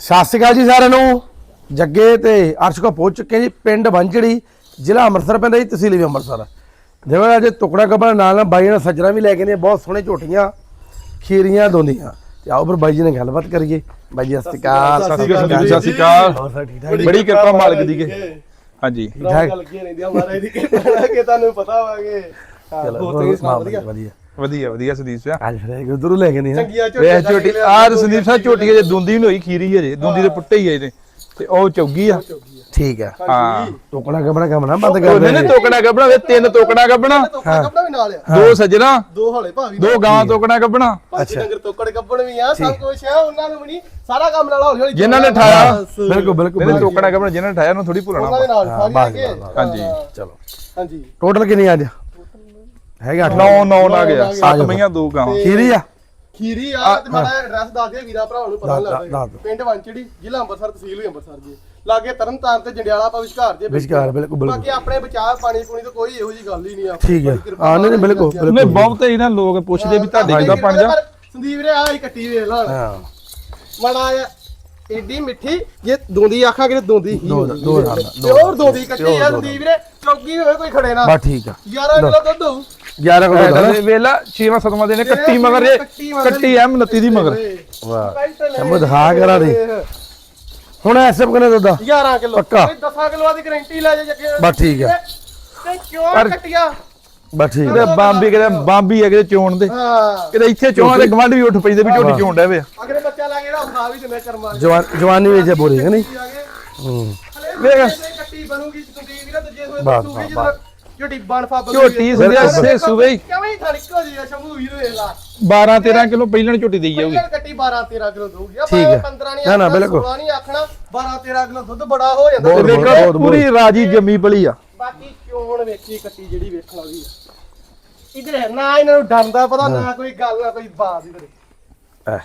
ਸਤਿ ਸ਼੍ਰੀ ਅਕਾਲ ਜੀ ਸਾਰਿਆਂ ਨੂੰ। ਜੱਗੇ ਤੇ ਅਰਸ਼ ਕੋ ਪਹੁੰਚ ਚੁੱਕੇ ਜੀ ਪਿੰਡ ਬੰਚੜੀ ਜ਼ਿਲ੍ਹਾ ਅੰਮ੍ਰਿਤਸਰ ਪੈਂਦਾ ਜੀ ਤਹਿਸੀਲ ਵੀ ਅੰਮ੍ਰਿਤਸਰ। ਦੇਖੋ ਅੱਜ ਟੁਕੜਾ ਕਬਰ ਨਾਲ ਨਾਲ ਬਾਈ ਨਾਲ ਸੱਜਣਾ ਵੀ ਲੈ ਕੇ ਨੇ ਬਹੁਤ ਸੋਹਣੇ ਝੋਟੀਆਂ ਖੀਰੀਆਂ ਦੋਂਦੀਆਂ ਤੇ ਆਓ ਫਿਰ ਬਾਈ ਜੀ ਨਾਲ ਗੱਲਬਾਤ ਕਰੀਏ। ਬਾਈ ਜੀ ਸਤਿ ਸ਼੍ਰੀ ਅਕਾਲ ਸਤਿ ਸ਼੍ਰੀ ਅਕਾਲ ਸਤਿ ਸ਼੍ਰੀ ਅਕਾਲ। ਠੀਕ ਠਾਕ? ਜੀ? ਬੜੀ ਕਿਰਪਾ ਮਾਲਕ ਦੀ ਕੇ। ਹਾਂਜੀ। ਠੀਕ ਠਾਕ। ਗੱਲ ਕੀ ਰਹਿੰਦੀਆਂ ਮਹਾਰਾਜ ਦੀ। ਕਿਰਪਾ ਕਿ ਤੁਹਾਨੂੰ ਪਤਾ ਵਾਗੇ ਚਲੋ ਹੋਰ ਤੇ ਸੁਣਾ ਵਧੀਆ? ਵਧੀਆ। ਵਧੀਆ ਵਧੀਆ ਸੰਦੀਪ ਸਿੰਘ ਅੱਜ ਫਿਰ ਉਧਰੋਂ ਲੈ ਕੇ ਨਹੀਂ ਨਾ। ਚੰਗੀਆਂ ਝੋਟੀਆਂ ਝੋਟੀ ਆਹ ਸੰਦੀਪ ਸਿੰਘ ਝੋਟੀ ਜੇ ਦੁੰਦੀ ਨਹੀਂ ਹੋਈ ਖੀਰੀ ਹਜੇ ਦੁੰਦੀ ਦੇ ਪੁੱਟੇ ਹੀ ਆ ਇਹਦੇ। ਤੇ ਉਹ ਚੌਗੀ ਆ। ਠੀਕ ਹੈ ਹਾਂ। ਟੁਕੜਾ ਕਬਰ ਕੰਮ ਨਾ ਬੰਦ ਕਰ ਦੇ ਤੋਕਣਾ ਕੱਢਣਾ ਵੇ ਤਿੰਨ ਵੀ ਨਾਲ ਆ। ਦੋ ਸੱਜਣਾ। ਦੋ ਹਲੇ ਭਾਵੀ ਦੋ ਗਾਂ ਤੋਕਣਾ ਕੱਢਣਾ ਅੱਛਾ। ਡੰਗਰ ਤੋਕੜ ਕੱਪੜ ਵੀ ਆ ਸਭ ਕੁਝ ਆ ਉਹਨਾਂ ਨੂੰ ਵੀ ਨਹੀਂ। ਸਾਰਾ ਕੰਮ ਨਾਲ ਹੌਲੀ ਹੌਲੀ ਜਿਨ੍ਹਾਂ ਨੇ ਠਾਇਆ। ਬਿਲਕੁਲ ਬਿਲਕੁਲ ਇਹਨੇ ਤੋਕਣਾ ਕੱਢਣਾ ਜਿਹਨਾਂ ਨੇ ਠਾਇਆ ਉਹਨੂੰ ਥੋੜੀ ਭੁੱਲਣਾ ਉਹਨਾਂ ਦੇ ਨਾਲ ਸਾਰੀ ਆ ਹਾਂਜੀ। ਚਲੋ ਹਾਂਜੀ। ਟੋਟਲ ਕਿੰਨੀ ਅੱਜ? ਹੈਗਾ ਨੌ ਨੌ ਨਾ ਗਿਆ। ਆ ਸੱਤ। ਮਈਆਂ ਦੋ ਗਾਂ। ਖੀਰੀ ਆ। ਖੀਰੀ ਆ ਤੇ ਮਾੜਾ ਐਡਰੈਸ ਦੱਸ ਦੇ ਵੀਰਾ ਭਰਾਵਾਂ ਨੂੰ ਪਤਾ ਲੱਗਦਾ। ਪਿੰਡ ਵੰਚੜੀ ਜ਼ਿਲ੍ਹਾ ਅੰਮ੍ਰਿਤਸਰ ਤਹਿਸੀਲ ਅੰਮ੍ਰਿਤਸਰ ਜੀ। ਲਾਗੇ ਤਰਨਤਾਰਨ ਤੇ ਜੰਡਿਆਲਾ ਆਪਾਂ ਵਿਚਕਾਰ ਜੇ ਵਿਚਕਾਰ, ਬਿਲਕੁਲ, ਬਿਲਕੁਲ। ਬਾਕੀ ਆਪਣੇ ਬਚਾਅ ਪਾਣੀ ਪੂਣੀ ਤੋਂ ਕੋਈ ਇਹੋ ਜੀ ਗੱਲ ਹੀ ਨਹੀਂ ਆ। ਠੀਕ ਹੈ। ਹਾਂ ਨਹੀਂ ਨਹੀਂ, ਬਿਲਕੁਲ ਨਹੀਂ ਬਹੁਤ ਇਹਨਾਂ ਲੋਕ ਪੁੱਛਦੇ ਵੀ ਤੁਹਾਡੇ ਕਿਦਾਂ ਬਣ ਜਾ। ਸੰਦੀਪ ਵੀਰੇ ਆ ਹੀ ਕੱਟੀ ਵੇਖ ਲਾ। ਹਾਂ। ਮਾੜਾ ਆ ਏਡੀ ਮਿੱਠੀ ਜੇ ਦੋਂਦੀ ਆਖਾਂ ਕਿ ਦੋਂਦੀ ਹੀ ਹੋਰ। ਦੋਂਦੀ ਕੱਟੀ ਆ ਦੋ ਸੰਦੀਪ ਵੀਰੇ ਚੌਕੀ ਹੋਵੇ ਕੋਈ ਖੜੇ ਨਾ। ਬਸ ਠੀਕ ਆ। 11 ਕਿਲੋ ਦੁੱਧ ਹੋਊ 11 ਕੋਲ ਦਾ ਵੇਲਾ 6ਵਾਂ 7ਵਾਂ ਦੇ ਨੇ ਕੱਟੀ ਮਗਰ ਇਹ ਕੱਟੀ ਐਮ 29 ਦੀ ਮਗਰ। ਵਾਹ। ਸ਼ੰਭੂ ਦਿਖਾ ਕਰਾ ਦੇ। ਹੁਣ ਐਸੇ ਬਕਨੇ ਦਾ 11 ਕਿਲੋ। ਪੱਕਾ। 10 ਕਿਲੋ ਦੀ ਗਾਰੰਟੀ ਲੈ ਜਾ ਜੱਗੇ। ਬਸ ਠੀਕ ਆ। ਤੇ ਕਿਉਂ ਕੱਟਿਆ। ਬਸ ਠੀਕ ਆ। ਬਾਂਬੀ ਕਿਤੇ ਬਾਂਬੀ ਹੈ ਕਿਤੇ ਚੋਣ ਦੇ। ਹਾਂ। ਕਿਤੇ ਇੱਥੇ ਚੋਣ ਦੇ ਗਵਾਂਢ ਵੀ ਉੱਠ ਪੈਂਦੇ ਵੀ ਝੋਟੀ ਚੋਣ ਡੈ ਵੇ। ਅਗਰੇ ਬੱਚਾ ਲਾ ਨਾ ਖਾ ਵੀ ਦਿੰਦੇ ਕਰਮਾਂ ਜਵਾਨ ਜਵਾਨੀ ਵਿੱਚ ਬੋਰੀ ਹੈ ਨਹੀਂ? ਹੂੰ। ਵੇਖ। ਕੱਟੀ ਬਣੂਗੀ ਸੰਦੀਪ ਵੀਰੇ ਦੂਜੇ ਬਚੂਗੀ ਬਸ, ਜਦੋਂ ਝੋਟੀ ਬਣ ਫਾ ਝੋਟੀ ਸੰਧਿਆ ਸੇ ਸੂਬੇ ਹੀ ਕਿਵੇਂ ਥੜਕੋ ਜੀ ਸ਼ੰਭੂ ਵੀਰ ਲਾ 12 13 ਕਿਲੋ ਪਹਿਲਾਂ ਝੋਟੀ ਦੇਈ ਜਾਊਗੀ। ਪਹਿਲਾਂ ਕੱਟੀ 12 13 ਕਿਲੋ ਦਊਗੀ। ਆ ਠੀਕ ਹੈ। 15 ਨਹੀਂ ਨਾ, ਨਾ, ਆਖਣਾ, ਬਿਲਕੁਲ। 16 ਨਹੀਂ ਆਖਣਾ 12 13 ਕਿਲੋ ਦੁੱਧ ਬੜਾ ਹੋ ਜਾਂਦਾ। ਬਹੁਤ। ਪੂਰੀ ਰਾਜੀ ਜੰਮੀ ਪਲੀ ਆ। ਬਾਕੀ ਚੋਣ ਵੇਖੀ ਕੱਟੀ ਜਿਹੜੀ ਵੇਖਣ ਵਾਲੀ ਆ? ਇਧਰ ਨਾ ਇਹਨਾਂ ਨੂੰ ਡਰ ਦਾ ਪਤਾ ਨਾ ਕੋਈ ਗੱਲ ਨਾ ਕੋਈ ਬਾਤ ਇਧਰ। ਐ,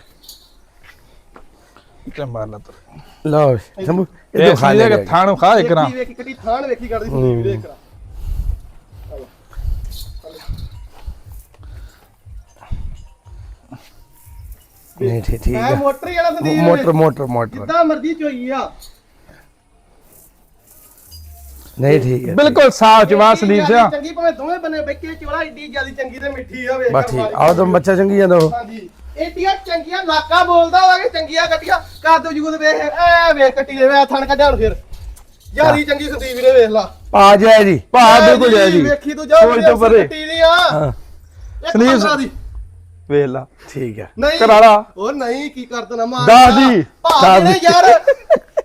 ਤੇ ਮਾਰ ਲਾ ਤੂੰ। ਲਓ ਸ਼ੰਭੂ ਇਹ ਤੋਂ ਖਾ ਖਾਲੀ ਲੈ ਕਿ ਥਾਣ ਖਾ ਇੱਕ ਨਾ। ਵੇਖੀ ਕੱਟੀ ਥਾਣ ਵੇਖੀ ਕਰਦੀ ਸੰਦੀਪ ਵੀਰੇ ਕਰਾ ਨਹੀਂ ਠੀਕ ਠੀਕ ਮੈਂ ਆ। ਮੋਟਰ ਹੀ ਵਾਲਾ ਸੰਦੀਪ ਮੋਟਰ ਮੋਟਰ ਮੋਟਰ। ਜਿੱਦਾਂ ਮਰਜ਼ੀ ਚੋਈ ਆ। ਨਹੀਂ ਠੀਕ ਹੈ ਬਿਲਕੁਲ ਸਾਫ਼ ਜਵਾਬ ਸੰਦੀਪ ਸਿੰਘ ਚੰਗੀ ਭਾਵੇਂ ਦੋਵੇਂ ਬੰਨੇ ਬੈਠੇ ਚੋਲਾ ਏਡੀ ਜਿਆਦੀ ਚੰਗੀ ਤੇ ਮਿੱਠੀ ਆ ਵੇਖ ਬਸ ਠੀਕ ਆਓ ਤਾਂ ਬੱਚਾ ਚੰਗੀ ਜਾਂਦਾ ਉਹ। ਹਾਂਜੀ। ਏਡੀਆਂ ਚੰਗੀਆਂ ਨਾਕਾ ਬੋਲਦਾ ਹੋਵੇ ਕਿ ਚੰਗੀਆਂ ਕੱਟੀਆਂ। ਕਰ ਦੋ ਜੂਦ ਵੇਖ ਐ ਵੇਖ ਕੱਟੀ ਦੇ ਵੇ ਥਣ ਕੱਢਿਆ ਹੁਣ ਫਿਰ। ਜਿਆਦੀ ਚੰਗੀ ਸੰਦੀਪ ਵੀਰੇ ਵੇਖ ਲਾ। ਆ ਜਾਏ ਜੀ। ਭਾ ਬਿਲਕੁਲ ਜਾਇ ਜੀ ਵੇਖੀ ਤੂੰ ਜਾ ਸੋਚ ਤੋਂ ਪਰੇ। ਕੱਟੀ ਦੀ ਆ। ਹਾਂ। ਸੰਦੀਪ ਵੇਖ ਲਾ। ਠੀਕ ਹੈ। ਨਹੀਂ ਕਰਾਲਾ ਉਹ ਨਹੀਂ ਕੀ ਕਰ ਦੇਣਾ ਮਾਰ ਦੱਸ ਦੀ, ਦੱਸ ਦੀ। ਯਾਰ।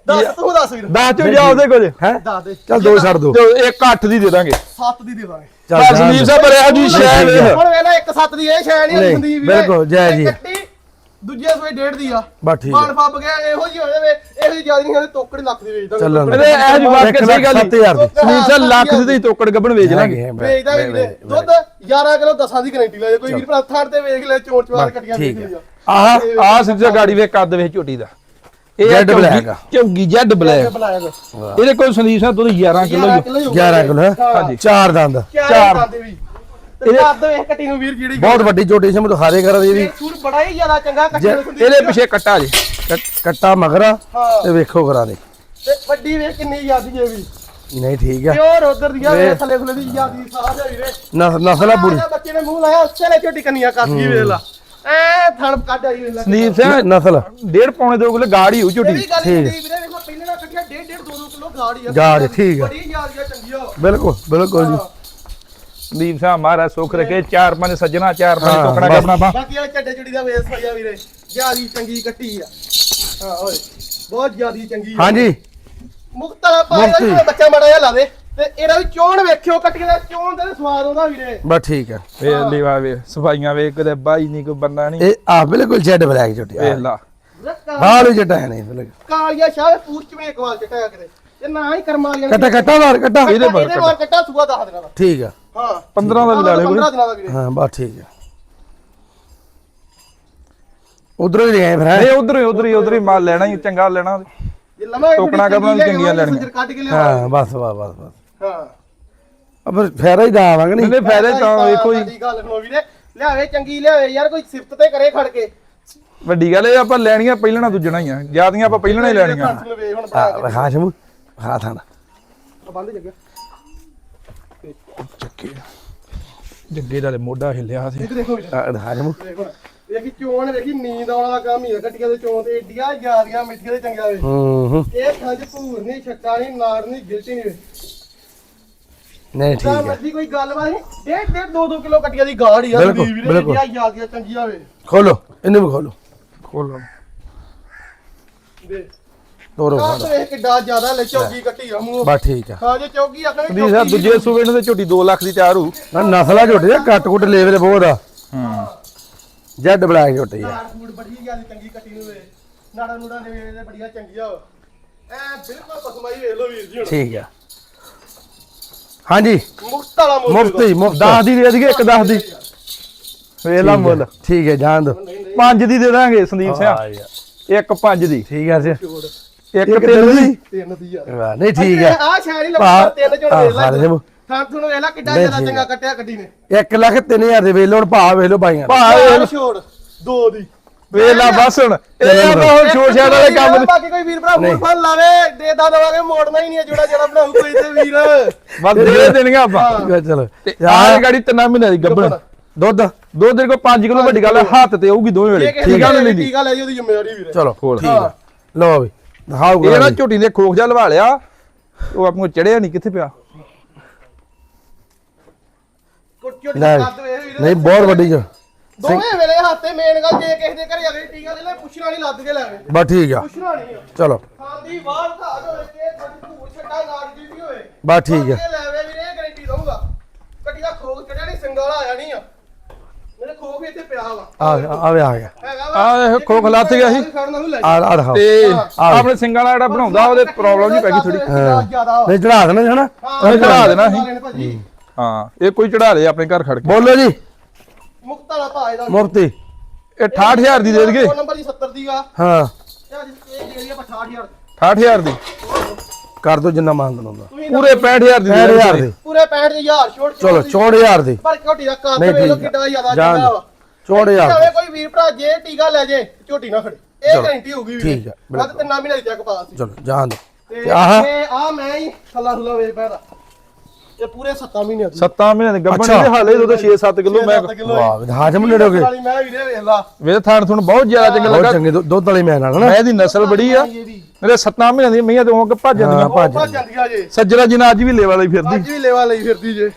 ਦੱਸ ਤੂੰ ਦੱਸ ਵੀਰ। ਦੱਸ ਚੋ ਜਾ ਉਹਦੇ ਕੋਲ। ਹੈ? ਦੱਸ ਦੇ। ਚੱਲ ਦੋ ਛੱਡ ਦੋ। ਇੱਕ 8 ਦੀ ਦੇ ਦਾਂਗੇ। ਸੱਤ ਦੀ ਦੇਵਾਂਗੇ ਚੱਲ ਸੰਦੀਪ। ਸਾਹਿਬ ਬਰਿਆ ਜੀ ਸ਼ੈ ਠੀਕ ਹੈ। ਵੇਖ। ਹੁਣ ਵੇਲਾ ਇੱਕ ਸੱਤ ਦੀ ਇਹ ਸ਼ੈ ਨਹੀਂ ਸੰਦੀਪ ਵੀਰੇ ਬਿਲਕੁਲ, ਜੈ ਜੀ। ਦੂਜੇ ਸੋਏ ਡੇਢ ਦੀ ਆ। ਬਸ ਠੀਕ ਹੈ ਫੱਬ ਗਿਆ ਇਹੋ ਜਿਹੀ ਹੋ ਜਾਵੇ ਇਹੋ ਜਿਹੀ ਜ਼ਿਆਦਾ ਨਹੀਂ ਹੋਵੇ ਤੋਕੜੀ ਲੱਖ ਦੀ ਵੇਚਦਾ ਚੱਲਣ ਦੇ। ਇਹਦੇ ਇਹ ਜਵਾਬ ਇੱਕ ਕੇ ਸਹੀ ਗੱਲ ਲੱਖ ਸੱਤ ਹਜ਼ਾਰ ਦੀ। ਸੰਦੀਪ ਸਾਹਿਬ ਲੱਖ ਦੀ ਤੋਕੜ ਗੱਬਣ ਵੇਚ ਲਾਂਗੇ। ਹੈਗੇ ਵੇਚਦਾ ਵੀ ਵੀਰੇ। ਦੁੱਧ 11 ਕਿਲੋ 10 ਦੀ ਗਾਰੰਟੀ ਲੈ ਜਾ ਕੋਈ ਵੀਰ ਭਰਾ ਥਾੜ ਤੇ ਵੇਖ ਲੈ ਚੋਰ ਚਵਾਰ ਕੱਟੀਆਂ ਠੀਕ। ਲਿਆ ਆਹ ਆਹ ਸਿੱਧਾ ਗਾੜੀ ਵੇ ਕੱਦ ਵੇ ਝੋਟੀ ਦਾ। ਇਹ ਜੈਡ ਚੌਗੀ- ਬਲੈਕ ਆ। ਚੌਗੀ ਜੈਡ ਬਲੈਕ। ਬੁਲਾਇਆ ਗਾ। ਇਹਦੇ ਕੋਲ ਸੰਦੀਪ ਸਾਹਿਬ ਦੁੱਧ 11 ਕਿਲੋ 11 ਹੀ ਕਿਲੋ ਹੀ ਹੋਊਗਾ। 11 ਕਿਲੋ ਹੈ। ਹਾਂਜੀ। ਚਾਰ ਦੰਦ। ਚਾਰ ਚਾਰ। ਦੰਦ ਵੀ। ਤੇ ਕੱਦ ਵੇਖ ਕੱਟੀ ਨੂੰ ਵੀਰ ਜਿਹੜੀ ਬਹੁਤ ਵੱਡੀ ਝੋਟੀ ਸੀ ਮੈਂ ਹਾਰੇ ਕਰਾ ਦੀ ਵੀ ਸੂਰ ਬੜਾ ਹੀ ਜ਼ਿਆਦਾ ਚੰਗਾ ਕੱਟੀ ਇਹਦੇ। ਪਿੱਛੇ ਕੱਟਾ ਜੀ। ਕੱਟ- ਮਗਰਾ ਹਾਂ। ਤੇ ਵੇਖੋ ਕਰਾ ਦੇ। ਤੇ ਵੱਡੀ ਵੇਖ ਕਿੰਨੀ ਜ਼ਿਆਦੀ ਹੈ ਵੀ ਨਹੀਂ ਠੀਕ ਹੈ ਪਿਓਰ ਉਧਰ ਦੀਆਂ ਵੇਖ। ਵੇਖ ਥੱਲੇ ਥੱਲੇ ਦੀ ਜ਼ਿਆਦੀ ਸਾਹ ਜਾ ਵੀਰੇ ਨਸ- ਨਸਲ ਆ ਬੁਰੀ। ਬੱਚੇ ਨੇ ਮੂੰਹ ਲਾਇਆ ਉਸੇ ਨੇ ਝੋਟੀ ਕੰਨੀਆਂ ਕੱਸ ਗਈ ਵੇਖ ਲਾ। ਐ ਥਣ ਕੱਢ ਆਈ ਵੇਖ ਲਾ। ਸੰਦੀਪ ਸਿੰਘ ਨਸਲ। ਡੇਢ ਪੌਣੇ ਦੋ ਕਿਲੋ ਗਾੜੀ ਹੋ ਇਹ ਝੋਟੀ ਠੀਕ। ਵੀਰੇ ਵੇਖੋ ਪਹਿਲੇ ਨਾਲ ਕੱਢਿਆ 1.5 1.5 2 2 ਕਿਲੋ ਗਾੜੀ ਆ। ਗਾੜੀ, ਠੀਕ ਆ। ਬੜੀ ਆ ਚੰਗੀ ਆ। ਬਿਲਕੁਲ ਬਿਲਕੁਲ ਜੀ। ਸੰਦੀਪ ਸਿੰਘ ਮਹਾਰਾਜ ਸੁੱਖ ਰੱਖੇ ਚਾਰ ਪੰਜ ਸੱਜਣਾ ਚਾਰ ਪੰਜ। ਕਰਨਾ ਪਾ ਬਾਕੀ ਵਾਲੇ ਚੱਡੇ ਚੁੜੀ ਦਾ ਵੇਸ ਹੋਇਆ ਵੀਰੇ ਜਿਆਦੀ ਚੰਗੀ ਕੱਟੀ ਆ। ਹਾਂ ਓਏ ਬਹੁਤ ਜਿਆਦੀ ਚੰਗੀ ਆ। ਹਾਂਜੀ। ਮੁਕਤਲਾ ਪਾਇਆ। ਜਿਹੜਾ ਬੱਚਾ ਮੜਾ ਜਿਹਾ ਲਾ ਦੇ ਤੇ ਇਹਦਾ ਵੀ ਚੋਣ ਵੇਖਿਓ ਕੱਟੀਆਂ ਦਾ ਚੋਣ ਦਾ ਸਵਾਦ ਆਉਂਦਾ ਵੀਰੇ। ਬਸ ਠੀਕ ਹੈ। ਵੇ ਲੀਵਾ ਵੇ ਸਫਾਈਆਂ ਵੇ ਕਿਤੇ ਬਾਈ ਨਹੀਂ ਕੋਈ ਬੰਦਾ ਨਹੀਂ ਇਹ ਆ ਬਿਲਕੁਲ ਜੈਡ ਬਲੈਕ ਝੋਟੀ ਵੇਖ ਲਾ। ਬਾਹਰ ਜਟਾ ਹੈ ਨਹੀਂ ਬਿਲਕੁਲ। ਕਾਲੀਆ ਸ਼ਾਹ ਪੂਛ ਚ ਵੇਖ ਵਾਲ ਚਟਾਇਆ ਕਿਤੇ। ਤੇ ਨਾ ਹੀ ਕਰਮਾ ਵਾਲੀਆਂ ਕੱਟਾ ਕੱਟਾ ਮਾਰ ਕੱਟਾ। ਇਹਦੇ ਪਰ ਇਹਦੇ ਵਾਲ ਕੱਟਾ। ਸੂਆ ਦੱਸ ਦੇਣਾ ਵਾ। ਠੀਕ ਹੈ ਹਾਂ। 15 ਦਾ ਵੀ ਲਾ ਲੈ ਕੋਈ। 15 ਦਿਨਾਂ ਦਾ ਵੀਰੇ ਹਾਂ ਬਸ ਠੀਕ ਹੈ। ਉਧਰੋਂ ਹੀ ਗਏ ਫਿਰ ਹੈਂ? ਨਹੀਂ ਉਧਰ ਹੀ ਉਧਰ ਹੀ ਉਧਰ ਹੀ ਮਾਲ ਲੈਣਾ ਹੀ ਚੰਗਾ ਲੈਣਾ। ਜੇ ਲਵਾਂਗੇ ਟੋਕਣਾ ਕਰਨਾ ਵੀ ਚੰਗੀਆਂ ਲੈਣੀਆਂ। ਕੱਢ ਕੇ ਲਿਆ ਹਾਂ ਬਸ ਬਸ ਬਸ ਬਸ। ਹਾਂ। ਆ ਫਿਰ ਫੇਰਾ ਹੀ ਦਾਵਾਂਗੇ ਨਹੀਂ ਇਹਦੇ ਫਾਇਦੇ ਤਾਂ ਵੇਖੋ ਜੀ। ਸਾਡੀ ਗੱਲ ਸੁਣੋ ਵੀਰੇ। ਲਿਆਵੇ ਚੰਗੀ ਲਿਆਵੇ ਯਾਰ ਕੋਈ ਸਿਫਤ ਤੇ ਕਰੇ ਖੜ ਕੇ। ਵੱਡੀ ਗੱਲ ਇਹ ਆਪਾਂ ਲੈਣੀਆਂ ਪਹਿਲਣਾ ਦੂਜਣਾ ਹੀ ਆ। ਜਿਆਦੀਆਂ ਆਪਾਂ ਪਹਿਲਣਾ ਹੀ ਲੈਣੀਆਂ। ਹੱਥ ਨੂੰ ਵੇਖ ਹੁਣ ਆ ਬਣਾ ਵਿਖਾ ਸ਼ਮੂ ਵਿਖਾ ਥਾਂ ਕੇ ਬੰਦ ਜੱਗੇ। ਚੱਕੇ। ਜੱਗੇ ਦਾ ਤੇ ਮੋਢਾ ਹਿੱਲਿਆ ਸੀ। ਇਹ ਦੇਖੋ ਵੀਰ। ਆ ਦਿਖਾ ਹੁਣ। ਵੇਖੀ ਚੋਣ ਵੇਖੀ ਨੀਂਦ ਆਉਣ ਵਾਲਾ ਕੰਮ ਹੀ ਆ ਗੱਟੀਆਂ ਦੇ ਚੋਣ ਤੇ ਏਡੀਆਂ ਯਾਰੀਆਂ ਮਿੱਠੀਆਂ ਦੇ ਚੰਗੀਆਂ ਵੇ। ਹੂੰ ਹੂੰ। ਇਹ ਖੰਜ ਭੂਰ ਨਹੀਂ ਛੱਟਾ ਨਹੀਂ ਨਾੜ ਨਹੀਂ ਗਿਲਟੀ ਨਹੀਂ ਨਹੀਂ ਠੀਕ ਤਾਂ ਹੈ। ਮਰਜ਼ੀ ਕੋਈ ਗੱਲਬਾਤ ਨਹੀਂ। ਡੇਢ ਡੇਢ 2 2 ਕਿਲੋ ਕੱਟੀਆਂ ਦੀ ਗਾੜ ਹੀ ਆ। ਬਿਲਕੁਲ, ਵੀਰੇ, ਬਿਲਕੁਲ। ਏਡੀਆਂ ਚੰਗੀਆਂ ਵੇ। ਖੋਲੋ ਇਹਨੂੰ ਵੀ ਖੋਲੋ। ਖੋਲ। ਦੇ ਤੋਰੋ ਖੋਲੋ ਵੇਖ ਕਿੱਡਾ ਜ਼ਿਆਦਾ ਲੈ ਚੌਕੀ ਕੱਟੀ ਆ ਮੂੰਹ। ਬਸ ਠੀਕ ਆ। ਹਾਂ ਜੇ ਚੌਕੀ ਆਖਣੇ ਸੰਦੀਪ ਸਾਹਿਬ ਦੂਜੇ ਸੂਬੇ ਨੂੰ ਤੇ ਝੋਟੀ 2 ਲੱਖ ਦੀ ਤਿਆਰ ਨਾ ਨਸਲਾ ਝੋਟੇ ਆ ਕੱਟ ਕੁੱਟ ਲੇਵਲ ਬਹੁਤ ਆ। ਹੂੰ। ਜੱਡ ਬਲੈਕ ਝੋਟੇ ਆ। ਫੂਡ ਬੜੀ ਜ਼ਿਆਦਾ ਚੰਗੀ ਕੱਟੀ ਨੂੰ ਵੇ ਨਾੜਾ ਨੂੜਾ ਦੇ ਵੇ ਬੜੀਆਂ ਚੰਗੀਆਂ ਵਾ। ਐ ਬਿਲਕੁਲ ਪਸਮਾਈ ਵੇਖ ਲੋ ਵੀਰ ਜੀ ਹੁਣ। ਠੀਕ ਆ। ਹਾਂਜੀ। ਮੁਫਤ ਵਾਲਾ ਮੁੱਲ ਮੁਫਤੀ ਮੁਫਤ 10 ਦੀ ਦੇ ਦਈਏ ਇੱਕ 10 ਦੀ। ਵੇਖ ਲਾ ਮੁੱਲ। ਠੀਕ ਹੈ ਜਾਣ ਦੋ। 5 ਦੀ ਦੇ ਦਾਂਗੇ ਸੰਦੀਪ ਸਿੰਘ ਇੱਕ 5 ਦੀ। ਠੀਕ ਆ ਜੀ। ਇੱਕ ਇੱਕ 3 ਤਿੰਨ ਦੀ? ਤਿੰਨ ਦੀ ਯਾਰ ਵਾਹ, ਨਹੀਂ ਠੀਕ ਹੈ ਆ ਸ਼ਾਇਰੀ ਲੱਗਾ ਤਿੰਨ ਝੋੜ ਵੇਖ ਲੈ। ਥਾਂ ਤੁਹਾਨੂੰ ਵੇਖ ਲੈ ਕਿੱਡਾ ਜ਼ਿਆਦਾ ਚੰਗਾ। ਕੱਟਿਆ ਕੱਟੀ ਨੇ। 1 ਲੱਖ 3000 ਦੇ ਵੇਲੋ ਹੁਣ ਭਾ ਵੇਲੋ ਬਾਈਆਂ ਦਾ। ਭਾ ਚਾਰ ਵੇਖ ਛੋੜ ਦੋ ਦੀ। ਵੇਖ ਲਾ ਬਸ ਹੁਣ। ਇਹ ਆਪਾਂ ਹੁਣ ਛੋੜ ਛਾੜ ਵਾਲੇ ਕੰਮ ਬਾਕੀ ਕੋਈ ਵੀਰ ਭਰਾ। ਫੋਨ ਫਾਨ ਲਾਵੇ ਦੇ ਦਾ ਦਵਾਂਗੇ ਮੋੜਨਾ ਹੀ ਨਹੀਂ ਹੈ ਜੋੜਾ ਜਿਹੜਾ ਬਣਾਉ ਕੋਈ ਤੇ ਵੀਰ। ਬਸ ਦੇ ਦੇਣਗੇ ਆਪਾਂ। ਚਲੋ ਤੇ ਆਹ ਗਾੜੀ ਤਿੰਨਾਂ ਮਹੀਨਿਆਂ ਦੀ ਗੱਬਣ। ਗੱਭਣ। ਦੁੱਧ। ਦੋ ਦਿਨ ਕੋ 5 ਕਿਲੋ ਵੱਡੀ ਗੱਲ ਹੈ, ਹੱਥ ਤੇ ਆਊਗੀ ਦੋਵੇਂ ਵੇਲੇ। ਠੀਕ ਆ ਨਹੀਂ ਠੀਕ ਆ ਲੈ ਜੀ ਉਹਦੀ ਜ਼ਿੰਮੇਵਾਰੀ ਵੀਰ। ਚਲੋ। ਖੋਲ। ਠੀਕ ਆ। ਲਓ ਵੀ। ਦਿਖਾਓ ਇਹ ਨਾ। ਝੋਟੀ ਦੇ ਖੋਖ ਜਾ ਲਵਾ ਲਿਆ ਉਹ ਆਪ ਨੂੰ ਚੜਿਆ ਨਹੀਂ ਕਿੱਥੇ ਪਿਆ? ਲੈ ਨਹੀਂ ਬਹੁਤ ਵੱਡੀ ਜੋ ਦੋਵੇਂ ਵੇਲੇ ਹੱਥੇ ਮੇਨ ਗੱਲ ਜੇ ਕਿਸੇ ਦੇ ਘਰੇ ਅਗਲੇ ਟੀਕਾ ਲੈ ਲੈ ਪੁੱਛਣਾ ਨਹੀਂ ਲੱਦ ਕੇ ਲੈਵੇ ਬਸ ਠੀਕ ਆ। ਪੁੱਛਣਾ ਨਹੀਂ। ਆ। ਚਲੋ ਖਾਂਦੀ ਬਾਹਰ ਘਾਟ ਹੋਵੇ ਕਿ ਸਾਡੀ ਧੂੜ ਛੱਡਾ ਨਾੜ ਦੀ ਵੀ ਹੋਵੇ ਬਸ ਠੀਕ ਆ। ਬਾਕੀ ਲੈਵੇ ਵੀਰੇ ਇਹ ਗਾਰੰਟੀ ਦਊਗਾ ਕੱਟੀਆ ਖੋਖ ਚੜਿਆ ਨਹੀਂ ਸਿੰਗਲ ਆਇਆ ਨਹੀਂ ਆ। ਖੋਖ ਵੀ ਇੱਥੇ ਪਿਆ ਵਾ। ਆ ਆਵੇ ਆ ਗਿਆ ਆਹ ਇਹ ਖੋਖ ਲੱਥ ਗਿਆ ਸੀ। ਲੈ ਆ ਆ ਦਿਖਾਓ। ਤੇ ਹਾਂ। ਆਪਣੇ ਸਿੰਗਾਂ ਵਾਲਾ ਜਿਹੜਾ ਬਣਾਉਂਦਾ ਉਹਦੇ ਪ੍ਰੋਬਲਮ ਜੀ ਪੈ ਗਈ ਥੋੜੀ। ਨਹੀਂ ਚੜਾ ਦੇਣਾ ਹਾਂ, ਉਹਨੇ ਚੜ੍ਹਾ ਦੇਣਾ ਸੀ। ਹਾਂ ਇਹ ਕੋਈ ਚੜਾ ਦੇ ਆਪਣੇ ਘਰ ਖੜ ਕੇ। ਬੋਲੋ ਜੀ। ਮੁਕਤ ਵਾਲਾ ਭਾ ਇਹਦਾ। ਮੁਫਤੀ। ਇਹ 68000 ਦੀ ਦੇ ਦੇਗੇ ਫੋਨ ਨੰਬਰ ਜੀ 70 ਦੀ ਆ। ਹਾਂ। ਇਹ ਰਹੀ ਆ 68000 68000 ਦੀ। ਕਰ ਦੋ ਜਿੰਨਾ ਮੰਗਣ ਹੁੰਦਾ ਪੂਰੇ 65000 ਦੀ ਦੇ 60000 ਦੇਗੇ ਦੀ। ਪੂਰੇ 65000 ਛੋੜ ਚਲੋ 64000 ਦੀ। ਪਰ ਝੋਟੀ ਦਾ ਵੇਖ ਲਓ ਠੀਕ ਕਿੱਡਾ ਜ਼ਿਆਦਾ ਚੰਗਾ ਵਾ। 64000 ਭਾਵੇਂ ਕੋਈ ਵੀਰ ਭਰਾ ਜੇ ਟੀਕਾ ਲੈ ਜੇ ਝੋਟੀ ਨਾ ਖੜੇ ਇਹ ਗਾਰੰਟੀ ਹੋਊਗੀ ਵੀਰੇ। ਠੀਕ ਆ, ਬਿਲਕੁਲ। ਬਾਅਦ ਤਿੰਨਾਂ ਮਹੀਨੇ ਦੀ ਚੈੱਕ ਪਾਸ ਚਲੋ ਜਾਣ ਦੋ ਤੇ ਤੇ ਆਹ। ਆ ਮੈਂ ਹੀ ਥੱਲਾ ਥੱਲਾ ਵੇਚ ਪੈਦਾ। ਇਹ ਪੂਰੇ 7 ਮਹੀਨੇ ਦੀ। 7 ਮਹੀਨੇ ਦੇ। ਗੱਬਣ। ਦੇ ਹਾਲੇ ਉਹਦੇ 6-7 ਕਿਲੋ ਮੈਂ ਵਾਹ ਹਾਜਮ ਵਾਲੀ ਮੈਂ ਵੀਰੇ ਵੇਖ ਲਾ। ਵੇਖ ਥਾਣ ਤੁਹਾਨੂੰ ਬਹੁਤ ਜ਼ਿਆਦਾ ਚੰਗਾ ਲੱਗਾ। ਚੰਗੇ ਦੁੱਧ- ਵਾਲੀ ਮੈਂ ਨਾਲ ਨਾ? ਮੈਂ ਇਹਦੀ ਨਸਲ ਬੜੀ ਆ। ਵੀ। ਮੇਰੇ 7 ਮਹੀਨਿਆਂ ਦੀ ਮਈਆਂ ਤੇ ਉਹ ਭੱਜ ਜਾਂਦੀਆਂ। ਭੱਜ ਭੱਜ ਜਾਂਦੀਆਂ ਜੇ। ਸੱਜਰਾ ਜੀ ਨੇ ਅੱਜ ਵੀ ਲੇਵਾ ਲਈ ਫਿਰਦੀ। ਅੱਜ ਵੀ ਲੈਵਾ ਲਈ ਫਿਰਦੀ ਜੇ।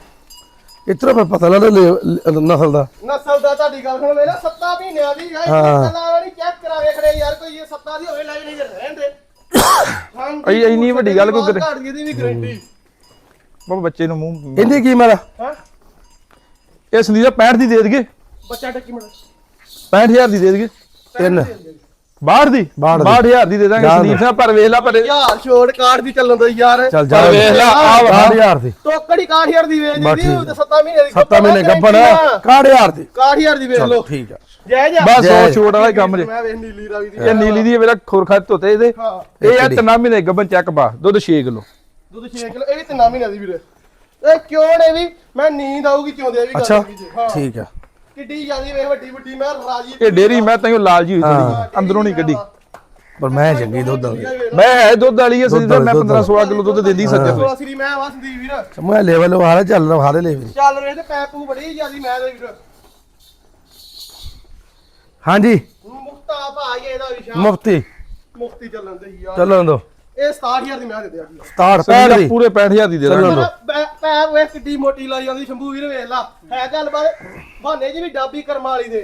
ਇਤਰਾ ਫਿਰ ਪਤਾ ਲੱਗਦਾ ਲੈ- ਨਸਲ ਦਾ। ਨਸਲ ਦਾ ਤੁਹਾਡੀ ਗੱਲ ਸੁਣ ਮੇਰਾ 7 ਮਹੀਨਿਆਂ ਦੀ ਹੈ। ਨਸਲ ਵਾਲੀ ਚੈੱਕ ਕਰਾ ਵੇਖ ਰਹੇ ਯਾਰ ਕੋਈ ਇਹ 7 ਦੀ ਹੋਵੇ ਲੈ ਨਹੀਂ ਤੇ ਰਹਿਣ ਦੇ। ਅਈ ਇੰਨੀ ਵੱਡੀ ਗੱਲ ਕੋਈ ਕਰੇ। ਘਾਟ ਦੀ ਇਹਦੀ ਵੀ ਗਰੰਟੀ। ਬਾਬਾ ਬੱਚੇ ਨੂੰ ਮੂੰਹ ਇਹਦੀ ਕੀ ਮੇਰਾ? ਹਾਂ। ਇਹ ਸੰਦੀਪ 65 ਦੀ ਦੇ ਦੇਗੇ ਬੱਚਾ ਟੱਕੀ ਮੜ 65000 ਦੀ ਦੇ ਦੇਗੇ ਤਿੰਨ। ਬਾਹਰ ਦੀ? ਬਾਹਠ ਦੀ। 62000 ਦੀ ਦੇ ਦਾਂਗੇ ਸੰਦੀਪ ਸਾਹਿਬ ਪਰ ਵੇਖ ਲਾ ਪਰ ਯਾਰ ਛੋੜ ਕਾਰਡ ਦੀ ਚੱਲਣ ਦੋ ਯਾਰ। ਚੱਲ ਜਾ ਪਰ ਵੇਖ ਲਾ ਆ 60000 ਦੀ। ਟੋਕੜੀ 61000 ਦੀ ਵੇਚ ਦੀ ਤੇ 7 ਮਹੀਨੇ ਦੀ 7 ਮਹੀਨੇ ਗੱਬਣ 60000 ਦੀ। 61000 ਦੀ ਵੇਚ ਲਓ। ਠੀਕ ਆ। ਜੈ ਜੈ। ਬਸ। ਉਹ ਛੋਟ ਵਾਲਾ ਕੰਮ ਜੇ। ਮੈਂ ਵੇਖ ਨੀਲੀ ਰਾਵੀ ਦੀ ਇਹ ਨੀਲੀ ਦੀ ਮੇਰਾ ਖੁਰਖਾ ਧੋਤੇ ਇਹਦੇ। ਇਹ ਆ। ਤਿੰਨਾਂ ਮਹੀਨੇ ਗੱਬਨ ਚੱਕ ਪਾ। ਦੁੱਧ 6 ਕਿਲੋ। ਦੁੱਧ 6 ਕਿਲੋ ਇਹ ਵੀ ਤਿੰਨਾਂ ਮਹੀਨੇ ਦੀ ਵੀਰੇ। ਇਹ ਕਿਉਂ ਨੇ ਵੀ? ਮੈਂ ਨੀਂਦ ਆਊਗੀ ਚੋਂਦੇ ਆ ਵੀ ਗੱਲ। ਹਾਂ। ਠੀਕ ਆ। ਕਿੱਡੀ ਜਾਂਦੀ ਵੇਖ ਵੱਡੀ ਵੱਡੀ ਮੈਂ ਰਾਜੀ ਇਹ ਡੇਰੀ ਮੈਂ ਤਾਂ ਲਾਲ ਜੀ ਹੋਈ ਹਾਂ। ਥੋੜੀ ਅੰਦਰੋਂ ਨਹੀਂ ਕੱਢੀ। ਪਰ ਮੈਂ ਚੰਗੀ ਦੁੱਧ ਵਾਲੀ। ਮੈਂ ਹੈ ਦੁੱਧ ਵਾਲੀ ਹੈ ਸੰਦੀਪ ਸਾਹਿਬ, ਮੈਂ ਦੁੱਧ 15 16 ਕਿਲੋ ਦੁੱਧ ਦਿੰਦੀ ਸੱਜਰ ਸੋਲਾ ਸ੍ਰੀ ਮੈਂ ਵਾ ਸੰਦੀਪ ਵੀਰ। ਮੈਂ ਲੈਵਲ ਵਾਲਾ ਚੱਲ ਰਿਹਾ ਹਾਰੇ ਲੈਵਲ ਚੱਲ ਰਹੇ ਤੇ ਪੈਪ ਬੜੀ ਜਿਆਦੀ ਮੈਂ ਦੇ ਵੀਰ। ਹਾਂਜੀ। ਮੁਕਤਾ ਭਾਈ ਇਹਦਾ ਵਿਸ਼ਾ ਮੁਫਤੀ ਮੁਕਤੀ ਚੱਲਣ ਦੇ ਯਾਰ। ਚੱਲਣ ਦੋ। ਇਹ 67000 ਦੀ ਮੈਂ ਦੇ ਦਿਆ 67 ਸੰਦੀਪ 65 ਦੀ ਪੂਰੇ 65000 ਦੀ ਦੇ ਚੱਲਣ ਦਾਂਗੇ ਦਿਓ। ਪੈਪ ਵੇਖ ਕਿੱਡੀ ਮੋਟੀ ਲਾਈ ਜਾਂਦੀ ਸ਼ੰਭੂ ਵੀਰ ਵੇਖ ਲਾ। ਹੈ ਗੱਲ ਬਾਤ ਬਹਾਨੇ ਜੀ ਵੀ ਡਾਬੀ ਕਰਮ ਵਾਲੀ ਦੇ।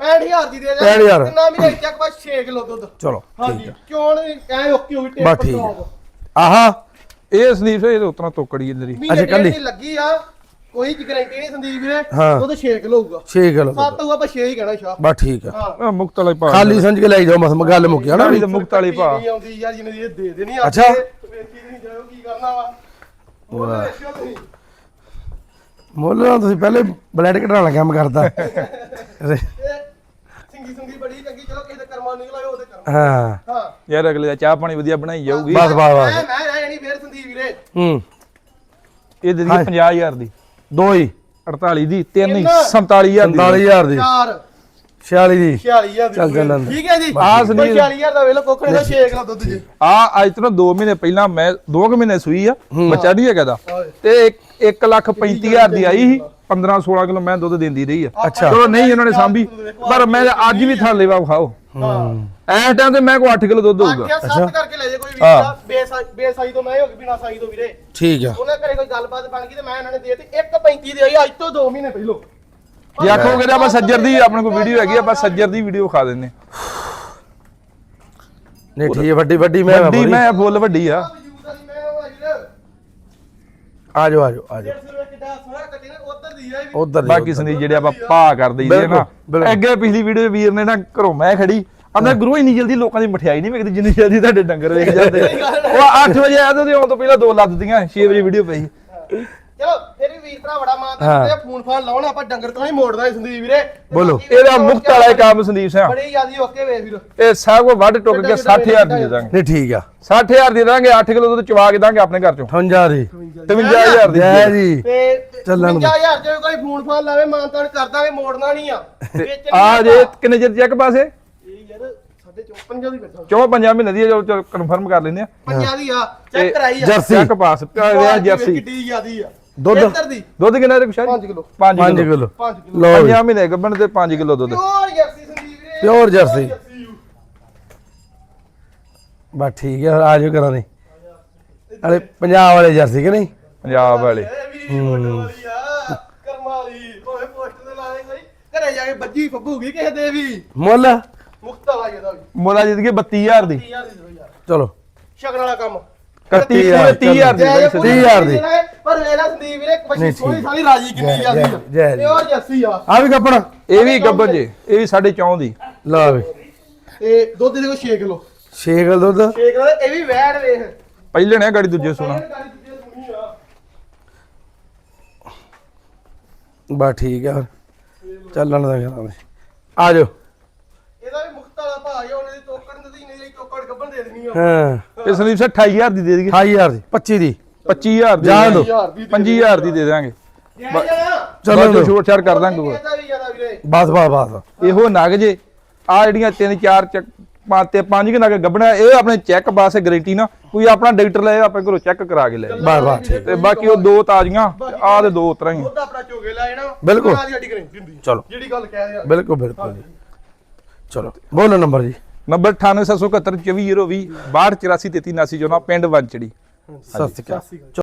65000 ਦੀ ਦੇ ਦੇ 65,000 ਕਿੰਨਾ ਮਹੀਨੇ ਚੱਕ ਬਸ 6 ਕਿਲੋ ਦੁੱਧ। ਚਲੋ ਹਾਂਜੀ ਕਿਉਂ ਨਹੀਂ ਐ ਓਕੇ ਹੋਈ ਬਸ ਠੀਕ ਹੈ। ਆਹਾ। ਇਹ ਸੰਦੀਪ ਸਾਹਿਬ ਇਹ ਉਤਨਾ ਤੋਕੜੀ ਇੰਦਰੀ ਮਹੀਨੇ ਅੱਛਾ, ਕੱਲੀ। ਕੱਲੀ ਲੱਗੀ ਆ। ਕੋਈ ਚ ਗਾਰੰਟੀ ਨਹੀਂ ਸੰਦੀਪ ਵੀਰੇ ਹਾਂ। ਦੁੱਧ 6 ਕਿਲੋ ਹੋਊਗਾ। 6 ਕਿਲੋ 7 ਹੋਊਗਾ ਪਰ 6 ਹੀ ਕਹਿਣਾ ਸ਼ਾਹ। ਬਸ ਠੀਕ ਆ। ਹਾਂ। ਮੁਕਤ ਵਾਲੇ ਪਾ ਖਾਲੀ ਸਮਝ ਕੇ ਲੈ ਜਾਓ ਮਸਮ ਗੱਲ ਮੁੱਕਿਆ ਨਾ। ਖਾਲੀ ਤਾਂ ਮੁਕਤ ਵਾਲੀ ਪਾ। ਨਹੀਂ ਆਉਂਦੀ ਯਾਰ ਜਿਹਨੇ ਦੀ ਇਹ ਦੇ ਦੇਣੀ ਆ ਅੱਛਾ। ਵੇਚੀ ਨਹੀਂ ਜਾਓ ਕੀ ਕਰਨਾ ਵਾ। ਉਹ ਤੁਸੀਂ। ਮੁੱਲ ਨਾਲ ਤੁਸੀਂ ਪਹਿਲੇ ਬਲੈਡ ਘਟਾਉਣ ਦਾ ਕੰਮ ਕਰਦਾ। ਇਹ ਸਿੰਗੀ ਸਿੰਗੀ ਬੜੀ ਚੰਗੀ ਚਲੋ ਕਿਸੇ ਦੇ ਕਰਮਾਂ ਨਿਕਲ ਆਏ ਉਹਦੇ ਕਰਮ ਹਾਂ। ਹਾਂ। ਯਾਰ ਅਗਲੇ ਦਾ ਚਾਹ ਪਾਣੀ ਵਧੀਆ ਬਣਾਈ ਜਾਊਗੀ। ਬਸ ਬਸ ਮੈਂ ਬਸ। ਮੈਂ ਰਹਿ ਜਾਣੀ ਫੇਰ ਸੰਦੀਪ ਵੀਰੇ। ਹੂੰ। ਇਹ ਦੇ ਦੀ ਹਾਂ। 50000 ਦੀ। ਦੋ ਹੀ। 48 ਦੀ 3 ਹੀ। ਕਿੰਨਾ? 47000 ਦੀ। 47000 ਦੀ। ਚਾਰ। 46 ਦੀ। 46000 ਦੀ। ਚੱਲ ਚੱਲਣ ਦੇ। ਠੀਕ ਹੈ ਜੀ। ਆਹ ਕੋਈ ਸੰਦੀਪ- 40000 ਦਾ ਵੇਲੋ ਕੋਕਰੇ ਦਾ 6 ਕਿਲੋ ਦੁੱਧ ਜੀ। ਆ ਅੱਜ ਤੋਂ 2 ਮਹੀਨੇ ਪਹਿਲਾਂ ਮੈਂ 2 ਮਹੀਨੇ ਸੂਈ ਆ। ਬੱਚਾ ਨਹੀਂ ਹੈਗਾ ਦਾ। ਹਾਂ। ਤੇ 1 ਲੱਖ 35000 ਦੀ ਆਈ ਸੀ। 15 16 ਕਿਲੋ ਮੈਂ ਦੁੱਧ ਦਿੰਦੀ ਰਹੀ ਆ। ਅੱਛਾ। ਚਲੋ ਨਹੀਂ ਇਹਨਾਂ ਨੇ ਸਾਂਭੀ। ਪਰ ਮੈਂ ਅੱਜ ਵੀ ਥਾਂ ਲੈਵਾ ਖਾਓ ਹਾਂ। ਐਸ ਟਾਈਮ ਤੇ ਮੈਂ ਕੋ 8 ਕਿਲੋ ਦੁੱਧ ਹੋਊਗਾ ਆਖਿਆ ਸੱਤ ਕਰਕੇ ਲੈ ਜੇ ਕੋਈ। ਵੀਰ। ਬੇਸਾਈ ਬੇਸਾਈ ਤੋਂ ਮੈਂ ਹੋ ਗਈ ਬਿਨਾ ਸਾਈ ਤੋਂ ਵੀਰੇ। ਠੀਕ ਆ। ਉਹਨਾਂ ਘਰੇ ਕੋਈ ਗੱਲਬਾਤ ਬਣ ਗਈ ਤੇ ਮੈਂ ਇਹਨਾਂ ਨੇ ਦੇਤੀ। 1.35 ਦੀ ਆਈ ਅੱਜ ਤੋਂ 2 ਮਹੀਨੇ ਪਹਿਲੋਂ। ਜੇ ਆਖੋਗੇ ਤਾਂ ਆਪਾਂ ਸੱਜਰ ਦੀ ਆਪਣੇ ਕੋਲ ਵੀਡੀਓ ਹੈਗੀ ਆਪਾਂ ਸੱਜਰ ਦੀ ਵੀਡੀਓ ਖਾ ਦਿੰਨੇ ਨਹੀਂ ਠੀਕ ਹੈ ਵੱਡੀ ਵੱਡੀ ਮੈਂ ਵੱਡੀ ਮੈਂ ਫੁੱਲ ਵੱਡੀ ਆ। ਆ ਜਾਓ ਆ ਜਾਓ ਆ ਜਾਓ। 150 ਰੁਪਏ ਕਿੱਡਾ ਸੋਹਣਾ ਕੱਟੀ ਨਾ ਉਧਰ ਦੀ ਆ ਉਧਰ ਬਾਕੀ ਸੰਦੀਪ ਜਿਹੜੇ ਆਪਾਂ ਭਾ ਕਰ ਦਈਦੇ ਬਿਲਕੁਲ, ਨਾ। ਅੱਗੇ ਪਿਛਲੀ ਵੀਡੀਓ ਵੀਰ ਨੇ ਨਾ ਘਰੋਂ ਮੈਂ ਖੜੀ ਆਂਦਾ ਗੁਰੂ ਇੰਨੀ ਜਲਦੀ ਲੋਕਾਂ ਦੀ ਮਠਿਆਈ ਨਹੀਂ ਵਿਕਦੀ ਜਿੰਨੀ ਜਲਦੀ ਤੁਹਾਡੇ ਡੰਗਰ ਵੇਚ ਜਾਂਦੇ ਉਹ 8 ਵਜੇ ਆਇਆ ਤੇ ਉਹਦੇ ਆਉਣ ਤੋਂ ਪਹਿਲਾਂ ਦੋ ਲੱਦ ਦੀਆਂ 6 ਵਜੇ ਵੀਡੀਓ ਪਈ। ਚਲੋ ਫਿਰ ਵੀ ਵੀਰ ਭਰਾ ਬੜਾ ਮਾਨ ਹਾਂ। ਕਰਦੇ ਫੋਨ ਫਾਨ ਲਾਉਣ ਆਪਾਂ ਡੰਗਰ ਤੋਂ ਨਹੀਂ ਮੋੜਦਾ ਸੰਦੀਪ ਵੀਰੇ। ਤੇ ਬੋਲੋ। ਇਹਦਾ ਮੁਕਤ ਵਾਲਾ ਹੀ ਕੰਮ ਸੰਦੀਪ ਸਿੰਘ ਬੜੀ ਜਿਆਦੀ ਓਕੇ ਵੇ ਵੀਰ। ਇਹ ਸਭ ਕੋ ਵੱਢ ਟੁੱਕ ਕੇ 60000 ਦੀ ਦੇ ਦਾਂਗੇ। ਨਹੀਂ ਠੀਕ ਆ 60000 ਦੀ ਦਾਂਗੇ 8 ਕਿਲੋ ਦੁੱਧ ਚਵਾ ਕੇ ਦਾਂਗੇ ਆਪਣੇ ਘਰ ਚੋਂ। 58 ਦੀ। 53000 ਦੀ। ਜੈ ਜੀ। ਤੇ ਚੱਲਣ ਦੇ। 50000 ਜੇ ਕੋਈ ਫੋਨ ਫਾਨ ਲਾਵੇ ਮਾਨ ਤਾਨ ਕਰ ਦਾਂਗੇ ਮੋੜਨਾ ਨਹੀਂ ਆ। ਵੇਚਣੀ ਆ। ਜੇ ਕਿੰਨੇ ਚਿਰ ਚੈੱਕ ਪਾਸੇ? ਸਾਡੇ ਚੋਂ ਪੰਜਾਂ ਦੀ ਕਰਦਾ ਚੌਂ ਪੰਜਾਂ ਮਹੀਨੇ ਦੀ ਚਲੋ ਕਨਫਰਮ ਕਰ ਲੈਂਦੇ ਆ। ਪੰਜਾਂ ਦੀ ਆ ਚੈੱਕ ਕਰਾਈ ਆ। ਜਰਸੀ। ਚੈੱਕ ਪਾਸ ਪਿਆ ਜਰਸੀ। ਕਿੱਡੀ ਜਿਆਦੀ ਆ। ਦੁੱਧ? ਦੁੱਧ ਕਿੰਨਾ ਦੇ ਕੁਸ਼ਾਰੀ 5 ਕਿਲੋ। 5 5 ਕਿਲੋ। ਕਿਲੋ। 5 ਕਿਲੋ। ਜੀ ਪੰਜਾਂ ਮਹੀਨੇ ਗੱਬਣ ਤੇ 5 ਕਿਲੋ ਦੁੱਧ। ਪਿਓਰ ਜਰਸੀ ਸੰਦੀਪ ਵੀਰੇ। Pure jersey. ਬਸ ਠੀਕ ਆ ਆ ਜਾਓ ਕਰਾਂ ਨਹੀਂ ਅਰੇ ਪੰਜਾਬ ਵਾਲੇ ਜਰਸੀ ਕਿ ਨਹੀਂ? ਪੰਜਾਬ ਵਾਲੇ। ਇਹ ਵੀ ਮੋਟਰ ਵਾਲੀ ਆ ਕਰਮਾ ਵਾਲੀ। ਭਾਵੇਂ ਪੋਸਟ ਤੇ ਲਾ ਦੇ ਕੋਈ ਘਰੇ ਜਾ ਕੇ ਬੱਜੀ ਫੱਬੂਗੀ ਕਿਸੇ ਦੇ ਵੀ। ਮੁੱਲ? ਮੁਕਤ ਵਾਲਾ ਇਹਦਾ ਵੀ। ਮੋਲਾ ਜਿੱਤ ਕੇ 32000 ਦੀ। 30000 ਦੀ ਦੋ ਯਾਰ। ਚਲੋ। ਸ਼ਗਨ ਵਾਲਾ ਕੰਮ। 31 ਹਜ਼ਾਰ, 30000 ਦੀ ਜੈ ਬਾਈ ਜੈ ਸੰਦੀਪ। ਤੀਹ ਹਜ਼ਾਰ ਦੀ। ਪਰ ਵੇਲਾ ਸੰਦੀਪ ਵੀਰੇ ਨਹੀਂ, ਬੱਚੀ ਠੀਕ। ਸੋਹਣੀ ਸਾਲੀ ਰਾਜੀ ਕਿੰਨੀ ਜੈ- ਜਾਂਦੀ ਜੈ- ਜੈ ਜੀ। ਜਰਸੀ ਆ। ਆ ਵੀ ਕੱਪੜਾ ਇਹ ਵੀ ਗੱਬਨ ਜੇ ਇਹ ਵੀ 4.5 ਦੀ। ਲਾ ਵੀ। ਤੇ ਦੁੱਧ ਦੇ ਕੋ 6 ਕਿਲੋ। 6 ਕਿਲੋ ਦੁੱਧ। 6 ਕਿਲੋ ਇਹ ਵੀ ਵੈੜ ਵੇਖ। ਪਹਿਲੇ ਨੇ ਗਾੜੀ ਦੂਜੇ ਸੁਣਾ ਆ। ਬਸ ਠੀਕ ਆ। ਚੱਲਣ ਦਾ ਕਰਾਂ ਆ ਜਾਓ ਇਹਦਾ ਵੀ ਮੁਕਤ ਵਾਲਾ ਭਾਅ ਆ ਉਹਨੇ ਦੀ ਤੋਕੜ ਦੀ ਨਹੀਂ ਜਿਹੜੀ ਤੋਕੜ ਗੱਬਣ ਦੇ ਦੇਣੀ ਆ। ਹਾਂ। ਇਹ ਸੰਦੀਪ ਸਾਹਿਬ 28000 ਦੀ ਦੇ ਦੇਗੇ। 28000 ਦੀ। 25 ਦੀ। 25000 ਦੀ। ਜਾਣ ਦਿਓ। 25000 ਦੀ 25000 ਦੀ ਦੇ ਦਾਂਗੇ ਦਿਓ। ਛੋਟ ਛਾੜ ਕਰ ਦਾਂਗੇ ਬਸ ਬਸ ਬਸ। ਇਹੋ ਨਗ ਜੇ। ਆ ਜਿਹੜੀਆਂ ਤਿੰਨ ਚਾਰ ਚੱਕ ਪੰਜ ਤੇ ਪੰਜ ਕਿ ਨਗ ਗੱਬਣਾ ਇਹ ਆਪਣੇ ਚੈੱਕ ਪਾਸੇ ਗਾਰੰਟੀ ਨਾ। ਕੋਈ ਆਪਣਾ ਡਾਕਟਰ ਲੈ ਆਪਣੇ ਘਰੋਂ ਚੈੱਕ ਕਰਾ ਕੇ ਲੈ। ਬਸ ਬਸ। ਤੇ ਬਾਕੀ ਉਹ ਦੋ ਤਾਜ਼ੀਆਂ ਆ ਦੇ ਦੋ ਉਤਰਾਂ ਹੀ ਦੁੱਧ ਆਪਣਾ ਚੋਗੇ ਲੈ ਜਾਣਾ ਬਿਲਕੁਲ। ਚਲੋ। ਜਿਹੜੀ ਗੱਲ ਕਹਿ ਰਿਹਾ। ਬਿਲਕੁਲ ਬਿਲਕੁਲ। ਜੀ ਚਲੋ। ਬੋਲੋ ਨੰਬਰ ਜੀ। ਨੰਬਰ 98771 2420 6284 33 79 ਪਿੰਡ ਵੰਚੜੀ ਸਤਿ ਸ਼੍ਰੀ ਅਕਾਲ।